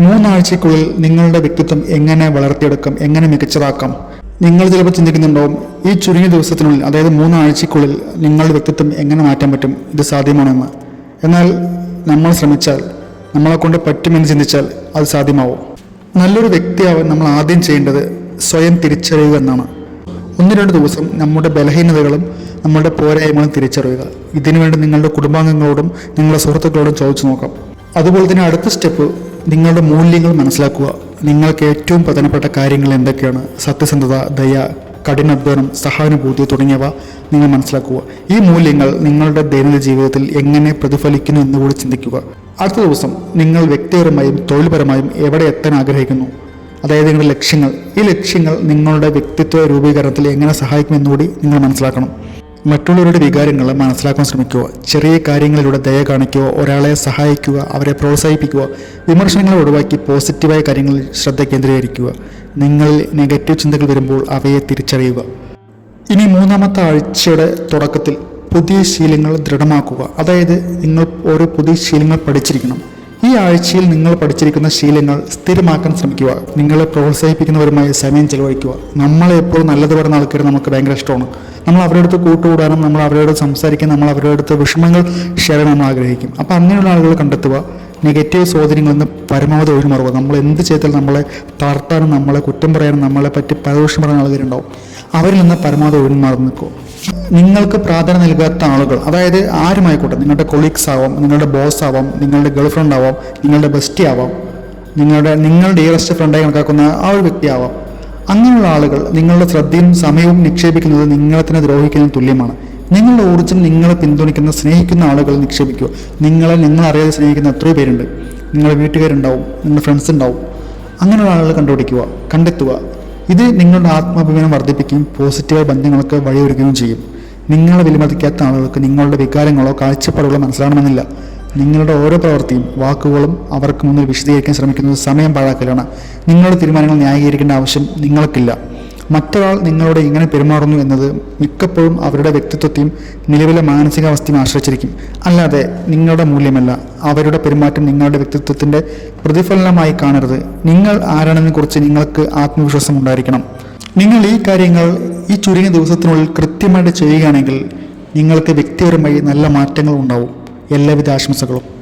മൂന്നാഴ്ചക്കുള്ളിൽ നിങ്ങളുടെ വ്യക്തിത്വം എങ്ങനെ വളർത്തിയെടുക്കാം എങ്ങനെ മികച്ചതാക്കാം? നിങ്ങൾ ചിലപ്പോൾ ചിന്തിക്കുന്നുണ്ടാവും ഈ ചുരുങ്ങിയ ദിവസത്തിനുള്ളിൽ അതായത് മൂന്നാഴ്ചക്കുള്ളിൽ നിങ്ങളുടെ വ്യക്തിത്വം എങ്ങനെ മാറ്റാൻ പറ്റും ഇത് സാധ്യമാണെന്ന് എന്നാൽ നമ്മൾ ശ്രമിച്ചാൽ നമ്മളെ കൊണ്ട് പറ്റുമെന്ന് ചിന്തിച്ചാൽ അത് സാധ്യമാവും. നല്ലൊരു വ്യക്തിയാവാൻ നമ്മൾ ആദ്യം ചെയ്യേണ്ടത് സ്വയം തിരിച്ചറിയുക എന്നാണ്. ഒന്ന് രണ്ട് ദിവസം നമ്മുടെ ബലഹീനതകളും നമ്മുടെ പോരായ്മകളും തിരിച്ചറിയുക. ഇതിനുവേണ്ടി നിങ്ങളുടെ കുടുംബാംഗങ്ങളോടും നിങ്ങളുടെ സുഹൃത്തുക്കളോടും ചോദിച്ചു നോക്കാം. അതുപോലെ തന്നെ അടുത്ത സ്റ്റെപ്പ് നിങ്ങളുടെ മൂല്യങ്ങൾ മനസ്സിലാക്കുക. നിങ്ങൾക്ക് ഏറ്റവും പ്രധാനപ്പെട്ട കാര്യങ്ങൾ എന്തൊക്കെയാണ്? സത്യസന്ധത ദയ കഠിനാധ്വാനം സഹാനുഭൂതി തുടങ്ങിയവ നിങ്ങൾ മനസ്സിലാക്കുക. ഈ മൂല്യങ്ങൾ നിങ്ങളുടെ ദൈനംദിന ജീവിതത്തിൽ എങ്ങനെ പ്രതിഫലിക്കുന്നു എന്നുകൂടി ചിന്തിക്കുക. അടുത്ത ദിവസം നിങ്ങൾ വ്യക്തിപരമായും തൊഴിൽപരമായും എവിടെ എത്താൻ ആഗ്രഹിക്കുന്നു? അതായത് നിങ്ങളുടെ ലക്ഷ്യങ്ങൾ. ഈ ലക്ഷ്യങ്ങൾ നിങ്ങളുടെ വ്യക്തിത്വ രൂപീകരണത്തിൽ എങ്ങനെ സഹായിക്കുമെന്നുകൂടി നിങ്ങൾ മനസ്സിലാക്കണം. മറ്റുള്ളവരുടെ വികാരങ്ങൾ മനസ്സിലാക്കാൻ ശ്രമിക്കുക. ചെറിയ കാര്യങ്ങളിലൂടെ ദയ കാണിക്കുക ഒരാളെ സഹായിക്കുക അവരെ പ്രോത്സാഹിപ്പിക്കുക വിമർശനങ്ങളെ ഒഴിവാക്കി പോസിറ്റീവായ കാര്യങ്ങളിൽ ശ്രദ്ധ കേന്ദ്രീകരിക്കുക. നിങ്ങളിൽ നെഗറ്റീവ് ചിന്തകൾ വരുമ്പോൾ അവയെ തിരിച്ചറിയുക. ഇനി മൂന്നാമത്തെ ആഴ്ചയുടെ തുടക്കത്തിൽ പുതിയ ശീലങ്ങൾ ദൃഢമാക്കുക. അതായത് നിങ്ങൾ ഓരോ പുതിയ ശീലങ്ങൾ പഠിച്ചിരിക്കണം. ഈ ആഴ്ചയിൽ നിങ്ങൾ പഠിച്ചിരിക്കുന്ന ശീലങ്ങൾ സ്ഥിരമാക്കാൻ ശ്രമിക്കുക. നിങ്ങളെ പ്രോത്സാഹിപ്പിക്കുന്നവരുമായി സമയം ചെലവഴിക്കുക. നമ്മളെ എപ്പോഴും നല്ലത് പറയുന്ന ആൾക്കാർ നമുക്ക് ഭയങ്കര ഇഷ്ടമാണ്. നമ്മൾ അവരുടെ അടുത്ത് കൂട്ടുകൂടാനും നമ്മൾ അവരോട് സംസാരിക്കാൻ നമ്മൾ അവരുടെ അടുത്ത് വിഷമങ്ങൾ ഷെയർ ചെയ്യാൻ നമ്മൾ ആഗ്രഹിക്കും. അപ്പോൾ അങ്ങനെയുള്ള ആളുകൾ കണ്ടെത്തുക. നെഗറ്റീവ് സ്വാധീനങ്ങളിൽ പരമാവധി ഒഴിമറുക നമ്മൾ എന്ത് ചെയ്താലും നമ്മളെ തളർത്താനും നമ്മളെ കുറ്റം പറയാനും നമ്മളെ പറ്റി പരദോഷം പറയുന്ന ആളുകളുണ്ടാവും അവരിൽ നിന്ന് പരമാവധി ഒഴിഞ്ഞു നിൽക്കും. നിങ്ങൾക്ക് പ്രാധാന്യം നൽകാത്ത ആളുകൾ അതായത് ആരുമായിക്കോട്ടെ നിങ്ങളുടെ കൊളീഗ്സ് ആവാം നിങ്ങളുടെ ബോസ് ആവാം നിങ്ങളുടെ ഗേൾഫ്രണ്ട് ആവാം നിങ്ങളുടെ ബെസ്റ്റി ആവാം നിങ്ങളുടെ നിങ്ങളുടെ ഡിയറസ്റ്റ് ഫ്രണ്ടായി കണക്കാക്കുന്ന ആ ഒരു വ്യക്തിയാവാം അങ്ങനെയുള്ള ആളുകൾ നിങ്ങളുടെ ശ്രദ്ധയും സമയവും നിക്ഷേപിക്കുന്നത് നിങ്ങളെ തന്നെ ദ്രോഹിക്കുന്നതിന് തുല്യമാണ്. നിങ്ങളുടെ ഊർജം നിങ്ങളെ പിന്തുണയ്ക്കുന്ന സ്നേഹിക്കുന്ന ആളുകൾ നിക്ഷേപിക്കുക. നിങ്ങളെ നിങ്ങളറിയാതെ സ്നേഹിക്കുന്ന എത്രയോ പേരുണ്ട്. നിങ്ങളുടെ വീട്ടുകാരുണ്ടാവും നിങ്ങളുടെ ഫ്രണ്ട്സ് ഉണ്ടാവും. അങ്ങനെയുള്ള ആളുകൾ കണ്ടുപിടിക്കുക കണ്ടെത്തുക. ഇത് നിങ്ങളുടെ ആത്മാഭിമാനം വർദ്ധിപ്പിക്കുകയും പോസിറ്റീവ് ബന്ധങ്ങൾക്ക് വഴിയൊരുക്കുകയും ചെയ്യും. നിങ്ങളെ വിലമതിക്കാത്ത ആളുകൾക്ക് നിങ്ങളുടെ വികാരങ്ങളോ കാഴ്ചപ്പാടുകളോ മനസ്സിലാകണമെന്നില്ല. നിങ്ങളുടെ ഓരോ പ്രവൃത്തിയും വാക്കുകളും അവർക്ക് മുന്നിൽ വിശദീകരിക്കാൻ ശ്രമിക്കുന്നത് സമയം പാഴാക്കലാണ്. നിങ്ങളുടെ തീരുമാനങ്ങൾ ന്യായീകരിക്കേണ്ട ആവശ്യം നിങ്ങൾക്കില്ല. മറ്റൊരാൾ നിങ്ങളോട് എങ്ങനെ പെരുമാറുന്നു എന്നത് മിക്കപ്പോഴും അവരുടെ വ്യക്തിത്വത്തെയും നിലവിലെ മാനസികാവസ്ഥയും ആശ്രയിച്ചിരിക്കും. അല്ലാതെ നിങ്ങളുടെ മൂല്യമല്ല. അവരുടെ പെരുമാറ്റം നിങ്ങളുടെ വ്യക്തിത്വത്തിന്റെ പ്രതിഫലനമായി കാണരുത്. നിങ്ങൾ ആരാണെന്ന് കുറിച്ച് നിങ്ങൾക്ക് ആത്മവിശ്വാസം ഉണ്ടായിരിക്കണം. നിങ്ങൾ ഈ കാര്യങ്ങൾ ഈ ചുരുങ്ങിയ ദിവസത്തിനുള്ളിൽ കൃത്യമായിട്ട് ചെയ്യുകയാണെങ്കിൽ നിങ്ങൾക്ക് വ്യക്തിപരമായി നല്ല മാറ്റങ്ങൾ ഉണ്ടാവും. എല്ലാവിധ ആശംസകളും.